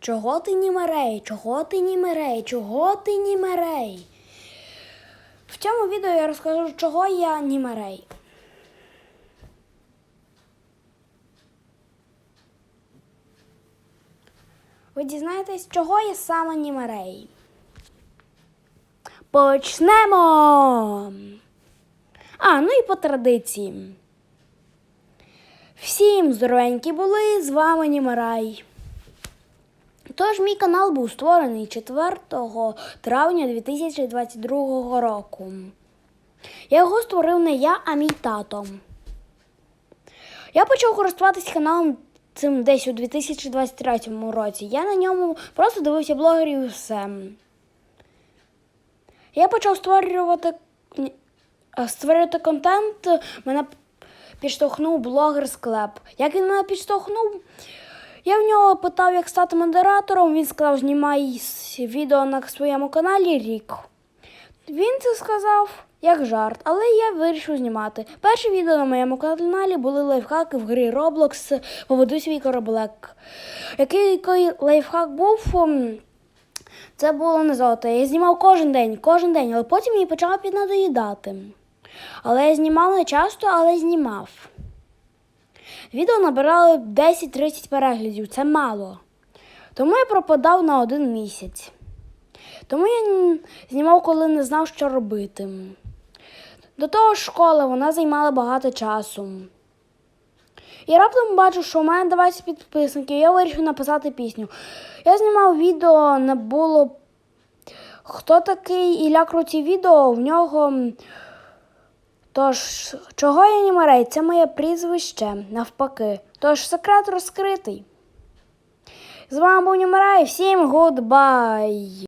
Чого ти німерей? Чого ти німерей? Чого ти німерей? В цьому відео я розкажу, чого я німерей. Ви дізнаєтесь, чого я саме німерей? Почнемо! А, ну і по традиції. Всім здоровенькі були, з вами Німарай. Тож мій канал був створений 4 травня 2022 року. Я його створив не я, а мій тато. Я почав користуватися каналом цим десь у 2023 році. Я на ньому просто дивився блогерів і все. Я почав створювати, е, створювати контент. Мене підштовхнув блогер склеп. Як він мене підштовхнув, я в нього питав, як стати модератором. Він сказав, знімай відео на своєму каналі рік. Він це сказав як жарт, але я вирішив знімати. Перші відео на моєму каналі були лайфхаки в грі Roblox Поведу свій кораблек. Який, лайфхак був? Це було не золото. Я знімав кожен день, кожен день, але потім мені почало піднадоїдати. Але я знімав не часто, але знімав. Відео набирали 10-30 переглядів, це мало. Тому я пропадав на один місяць. Тому я знімав, коли не знав, що робити. До того ж, школа вона займала багато часу. І раптом бачу, що у мене 20 підписників, я вирішив написати пісню. Я знімав відео, не було. Хто такий Ілля Круті відео? В нього. Тож, чого я німарей? Це моє прізвище, навпаки. Тож секрет розкритий. З вами був Німарай, всім гудбай!